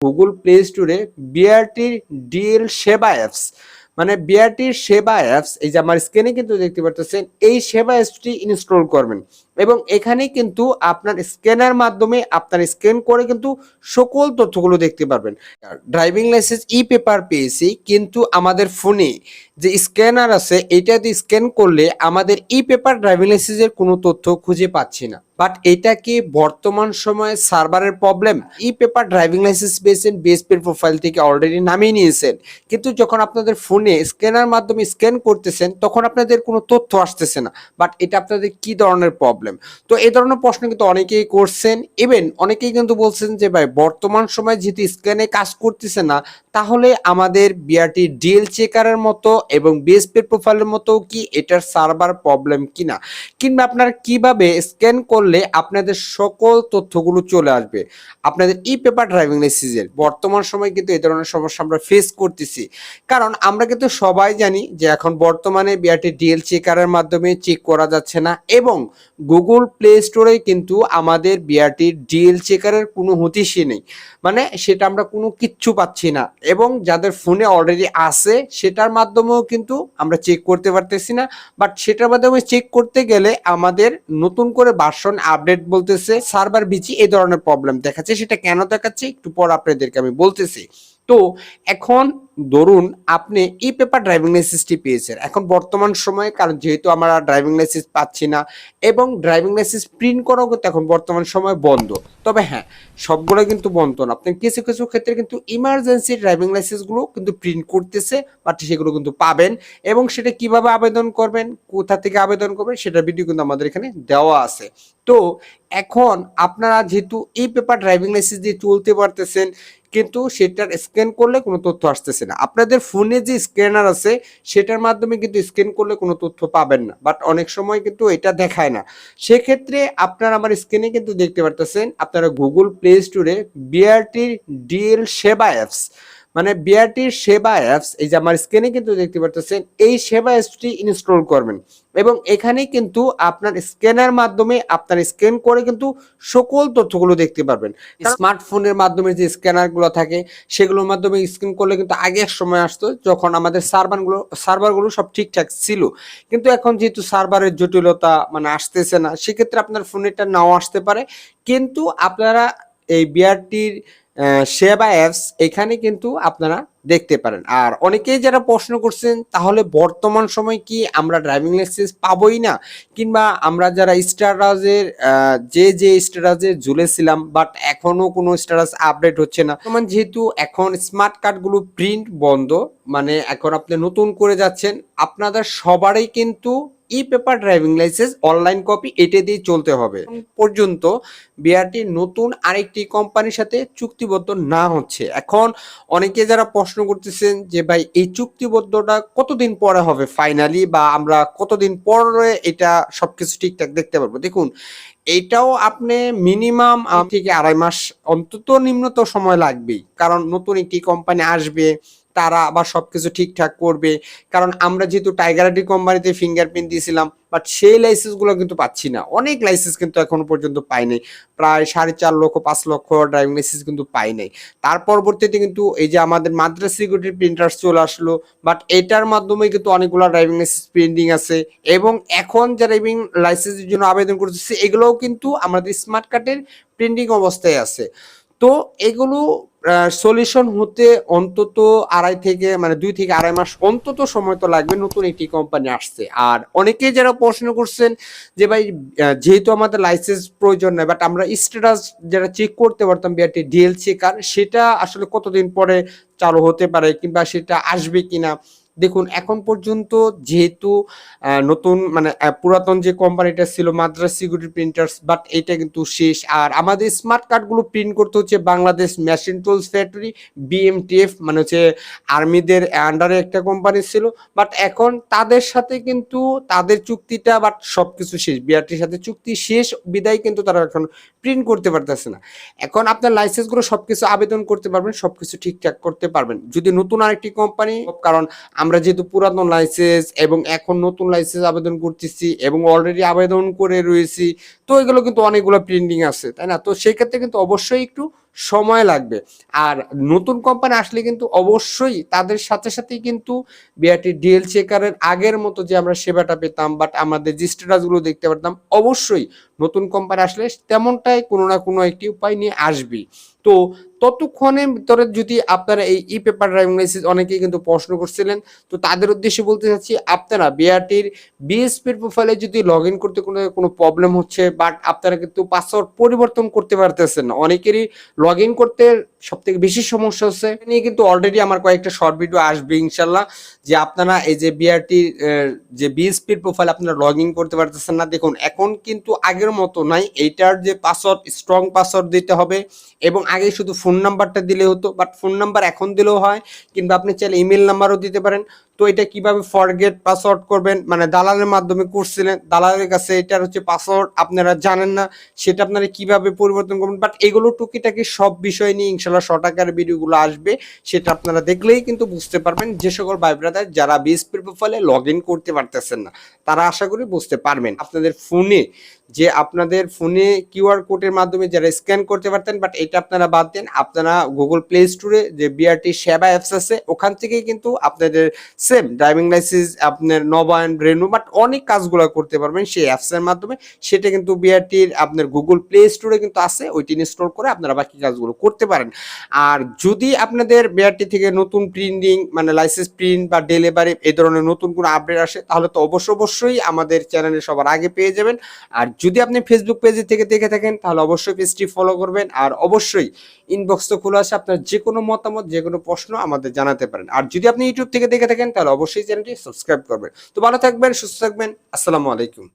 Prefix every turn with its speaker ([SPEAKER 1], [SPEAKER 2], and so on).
[SPEAKER 1] Google Play স্টোরে বিআরটির DL সেবা apps মানে বিআরটির সেবা অ্যাপস এই যে আমার স্ক্রিনে কিন্তু দেখতে পারতেছেন, এই সেবা অ্যাপসটি ইনস্টল করবেন। এবং এখানে কিন্তু আপনার স্ক্যানার মাধ্যমে আপনার স্ক্যান করে কিন্তু সকল তথ্যগুলো দেখতে পারবেন। ড্রাইভিং লাইসেন্স ই পেপার পেয়েছি, কিন্তু আমাদের ফোনে যে স্ক্যানার আছে এটা দিয়ে স্ক্যান করলে আমাদের ই পেপার ড্রাইভিং লাইসেন্সের কোনো তথ্য খুঁজে পাচ্ছি না। বাট এটা কি বর্তমান সময়ে সার্ভারের problem e paper driving licence পেয়েছেন বিএসপির প্রোফাইল থেকে অলরেডি নামিয়ে নিয়েছেন। কিন্তু যখন আপনাদের ফোনে স্ক্যানার মাধ্যমে স্ক্যান করতেছেন, তখন আপনাদের কোনো তথ্য আসতেছে না। বাট এটা আপনাদের কি ধরনের প্রবলেম তো এই ধরনের প্রশ্ন কিন্তু অনেকেই করছেন। ইভেন অনেকেই কিন্তু বলছেন যে, ভাই, বর্তমান সময়ে যেহেতু স্ক্যানে কাজ করতেছে না তাহলে আমাদের বিআরটি ডিএল চেকারের মতো এবং বিএসপির প্রোফাইলের মতো কি এটার সার্ভার প্রবলেম কিনা? কিংবা আপনার কীভাবে স্ক্যান করলে আপনাদের সকল তথ্যগুলো চলে আসবে? আপনাদের ই পেপার ড্রাইভিং লাইসেন্সের বর্তমান সময় কিন্তু এই ধরনের সমস্যা আমরা ফেস করতেছি। কারণ আমরা কিন্তু সবাই জানি যে এখন বর্তমানে বিআরটি ডিএল চেকারের মাধ্যমে চেক করা যাচ্ছে না এবং গুগল প্লে স্টোরে কিন্তু আমাদের বিআরটির ডিএল চেকারের কোনো হতিশই নেই। মানে সেটা আমরা কোনো কিচ্ছু পাচ্ছি না। এবং যাদের ফোনে অলরেডি আছে, সেটার মাধ্যমেও কিন্তু আমরা চেক করতে পারতেছি না। বাট সেটার মাধ্যমে চেক করতে গেলে আমাদের নতুন করে ভার্সন আপডেট বলতেছে সার্ভার বিচি এই ধরনের প্রবলেম দেখাচ্ছে। সেটা কেন দেখাচ্ছে? একটু পর আপনাদেরকে আমি বলতেছি। তো এখন ধরুন আপনি ই পেপার ড্রাইভিং লাইসেন্সটি পেয়েছেন। এখন বর্তমান সময়ে, কারণ যেহেতু আমরা ড্রাইভিং লাইসেন্স পাচ্ছি না, এবং ড্রাইভিং লাইসেন্স প্রিন্ট করাও কিন্তু এখন বর্তমান সময় বন্ধ। তবে হ্যাঁ সবগুলো কিন্তু বন্ধ না। আপনি কিছু কিছু ক্ষেত্রে কিন্তু ইমার্জেন্সি ড্রাইভিং লাইসেন্সগুলো কিন্তু প্রিন্ট করতেছে বাট সেগুলো কিন্তু পাবেন, এবং সেটা কীভাবে আবেদন করবেন, কোথা থেকে আবেদন করবেন, সেটার ভিডিও কিন্তু আমাদের এখানে দেওয়া আছে। তো এখন আপনারা যেহেতু এই পেপার ড্রাইভিং লাইসেন্স দিয়ে চলতে পারতেছেন কিন্তু সেটার স্ক্যান করলে কোনো তথ্য আসতেছে না। আপনাদের ফোনে যে স্ক্যানার আছে, সেটার মাধ্যমে কিন্তু স্ক্যান করলে কোনো তথ্য পাবেন না। বাট অনেক সময় কিন্তু এটা দেখায় না। সেক্ষেত্রে আপনার আমার স্ক্রিনে কিন্তু দেখতে পারতেছেন, আপনারা গুগল প্লে স্টোরে বিআরটির ডিএল সেবা অ্যাপস মানে বিআরটির সেবা অ্যাপস এই যে আমার স্ক্রিনে কিন্তু দেখতে পারতেছেন এই সেবা অ্যাপসটি ইনস্টল করবেন। এবং এখানে কিন্তু আপনার স্ক্যানার মাধ্যমে আপনার স্ক্যান করে কিন্তু সকল তথ্যগুলো দেখতে পারবেন। স্মার্টফোনের মাধ্যমে যে স্ক্যানারগুলো থাকে সেগুলোর মাধ্যমে স্ক্যান করলে কিন্তু আগে এক সময় আসতো যখন আমাদের সার্ভারগুলো সার্ভারগুলো সব ঠিকঠাক ছিল। কিন্তু এখন যেহেতু সার্ভারের জটিলতা মানে আসতেছে না সেক্ষেত্রে আপনার ফোনেরটা নাও আসতে পারে। কিন্তু আপনারা এই বিআরটির সেবা অ্যাপস এখানে কিন্তু আপনারা দেখতে পারেন। আর অনেকেই যারা প্রশ্ন করছেন, তাহলে বর্তমান সময় কি আমরা ড্রাইভিং লাইসেন্স পাবোই না? কিংবা আমরা যারা স্টারাজের যে যে স্টারাজে ঝুলেছিলাম বাট এখনও কোনো স্টারাস আপডেট হচ্ছে না। বর্তমান যেহেতু এখন স্মার্ট কার্ডগুলো প্রিন্ট বন্ধ মানে এখন আপনি নতুন করে যাচ্ছেন, আপনাদের সবারই কিন্তু e paper driving licence online copy এটা দিয়ে চলতে হবে। পর্যন্ত বিআরটি নতুন আরেকটি কোম্পানির সাথে চুক্তিবদ্ধ না হচ্ছে। এখন অনেকে যারা প্রশ্ন করতেছেন যে ভাই এই চুক্তিবদ্ধটা কতদিন পরে হবে? ফাইনালি বা আমরা কতদিন পরে এটা সবকিছু ঠিকঠাক দেখতে পারব? দেখুন এটাও আপনি মিনিমাম থেকে আড়াই মাস অন্তত নিম্নত সময় লাগবেই। কারণ নতুন একটি কোম্পানি আসবে তারা আবার সবকিছু ঠিকঠাক করবে। কারণ আমরা যেহেতু টাইগার আইডি কোম্পানিতে ফিঙ্গারপ্রিন্ট দিয়েছিলাম বাট সেই লাইসেন্সগুলো কিন্তু পাচ্ছি না। অনেক লাইসেন্স কিন্তু এখনও পর্যন্ত পাই নাই। প্রায় সাড়ে চার লক্ষ, পাঁচ লক্ষ ড্রাইভিং লাইসেন্স কিন্তু পাই নাই। তার পরবর্তীতে কিন্তু এই যে আমাদের মাদ্রাস সিকিউরিটি প্রিন্টার্স চলে আসলো বাট এটার মাধ্যমে কিন্তু অনেকগুলো ড্রাইভিং লাইসেন্স প্রিন্টিং আছে এবং এখন যারা ড্রাইভিং লাইসেন্সের জন্য আবেদন করতেছে এগুলোও কিন্তু আমাদের স্মার্ট কার্ডের প্রিন্টিং অবস্থায় আছে। তো এগুলো সলিউশন হতে অন্তত আড়াই থেকে মানে দুই থেকে আড়াই মাস অন্তত সময় তো লাগবে নতুন একটি কোম্পানি আসছে আর অনেকেই যারা প্রশ্ন করছেন যে ভাই যেহেতু আমাদের লাইসেন্স প্রয়োজন নয় বাট আমরা স্ট্যাটাস যারা চেক করতে পারতাম বিআরটি ডিএলসি কার, সেটা আসলে কতদিন পরে চালু হতে পারে কিংবা সেটা আসবে কিনা দেখুন, এখন পর্যন্ত যেহেতু নতুন মানে পুরাতন যে কোম্পানিটা ছিল মাদ্রাস সিকিউরিটি প্রিন্টার্স বাট এটা কিন্তু শেষ। আর আমাদের স্মার্ট কার্ডগুলো প্রিন্ট করতে হচ্ছে Bangladesh machine tools factory BMTF মানে হচ্ছে আর্মিদের আন্ডারে একটা কোম্পানি ছিল। বাট এখন তাদের সাথে কিন্তু, তাদের চুক্তিটা বাট সব কিছু শেষ। বিআরটির সাথে চুক্তি শেষ, বিদায় কিন্তু তারা এখন প্রিন্ট করতে পারতেছে না। এখন আপনার লাইসেন্সগুলো সব কিছু আবেদন করতে পারবেন সব কিছু ঠিকঠাক করতে পারবেন। যদি নতুন আরেকটি কোম্পানি কারণ আমরা যেহেতু পুরাতন লাইসেন্স এবং এখন নতুন লাইসেন্স আবেদন করতেছি এবং অলরেডি আবেদন করে রয়েছি, তো এগুলো কিন্তু অনেকগুলো প্রিন্টিং আছে, তাই না? তো সেই ক্ষেত্রে কিন্তু অবশ্যই একটু সময় লাগবে। আর নতুন কোম্পানি আসলে কিন্তু অবশ্যই তাদের সাথে সাথেই কিন্তু বিআরটি ডিএল চেকারের আগের মতো যে আমরা সেবাটা পেতাম বাট আমাদের যে স্ট্যাটাসগুলো দেখতে পারতাম, অবশ্যই নতুন কোম্পানি আসলে তেমনটাই কোনো না কোনো একটি উপায় নিয়ে আসবেই। তো ততক্ষণের ভিতরে যদি আপনারা এই ই পেপার ড্রাইভিং লাইসেন্স অনেকেই কিন্তু প্রশ্ন করছিলেন, তো তাদের উদ্দেশ্যে বলতে চাচ্ছি, আপনারা বিআরটির বিএসপির প্রোফাইলে যদি লগ ইন করতে কোনো কোনো প্রবলেম হচ্ছে বাট আপনারা কিন্তু পাসওয়ার্ড পরিবর্তন করতে পারতেছেন অনেকেরই লগ ইন করতে সব থেকে বেশি সমস্যা হচ্ছে। নিয়ে কিন্তু অলরেডি আমার কয়েকটা শর্ট ভিডিও আসবে, ইনশাল্লাহ, যে আপনারা এই যে বিআরটি যে বিএসপির প্রোফাইল আপনারা লগ ইন করতে পারতেছেন না, দেখুন, এখন কিন্তু আগের মতো নাই, এইটার যে পাসওয়ার্ড স্ট্রং পাসওয়ার্ড দিতে হবে, এবং আগে শুধু ফোন নাম্বারটা দিলে হতো বাট ফোন নাম্বার এখন দিলেও হয়, কিংবা আপনি চাইলে ইমেল নাম্বারও দিতে পারেন। তো এটা কীভাবে ফরগেট পাসওয়ার্ড করবেন? মানে দালালের মাধ্যমে করছিলেন দালালের কাছে এটার হচ্ছে পাসওয়ার্ড আপনারা জানেন না, সেটা আপনারা কীভাবে পরিবর্তন করবেন? বাট এগুলো টুকিটাকি সব বিষয় নিয়ে ইনশাল্লাহ শর্ট আকারের ভিডিওগুলো আসবে, সেটা আপনারা দেখলেই কিন্তু বুঝতে পারবেন যে সকল ভাই ব্রাদার যারা বিএসপির প্রোফাইলে লগ ইন করতে পারতেছেন না, তারা আশা করি বুঝতে পারবেন আপনাদের ফোনে যে আপনাদের ফোনে কিউআর কোডের মাধ্যমে যারা স্ক্যান করতে পারতেন বাট এটা আপনারা বাদ দেন, আপনারা গুগল প্লে স্টোরে যে বিআরটি সেবা অ্যাপস আছে, ওখান থেকেই কিন্তু আপনাদের সেম ড্রাইভিং লাইসেন্স আপনার নবায়ন রেনু বাট অনেক কাজগুলো করতে পারবেন সেই অ্যাপসের মাধ্যমে। সেটা কিন্তু বিআরটির আপনার গুগল প্লে স্টোরে কিন্তু আছে, ওইটি ইনস্টল করে আপনারা বাকি কাজগুলো করতে পারেন। আর যদি আপনাদের বিআরটি থেকে নতুন প্রিন্টিং মানে লাইসেন্স প্রিন্ট বা ডেলিভারি এই ধরনের নতুন কোনো আপডেট আসে, তাহলে তো অবশ্য অবশ্যই আমাদের চ্যানেলে সবার আগে পেয়ে যাবেন। আর যদি আপনি ফেসবুক পেজে থেকে দেখে থাকেন, তাহলে অবশ্যই পেজটি ফলো করবেন। আর অবশ্যই ইনবক্স তো খোলা আছে, আপনার যে কোনো মতামত যে কোনো প্রশ্ন আমাদের জানাতে পারেন। আর যদি আপনি ইউটিউব থেকে দেখে থাকেন তাহলে অবশ্যই চ্যানেলটি সাবস্ক্রাইব করবেন। তো ভালো থাকবেন সুস্থ থাকবেন আসসালামু আলাইকুম।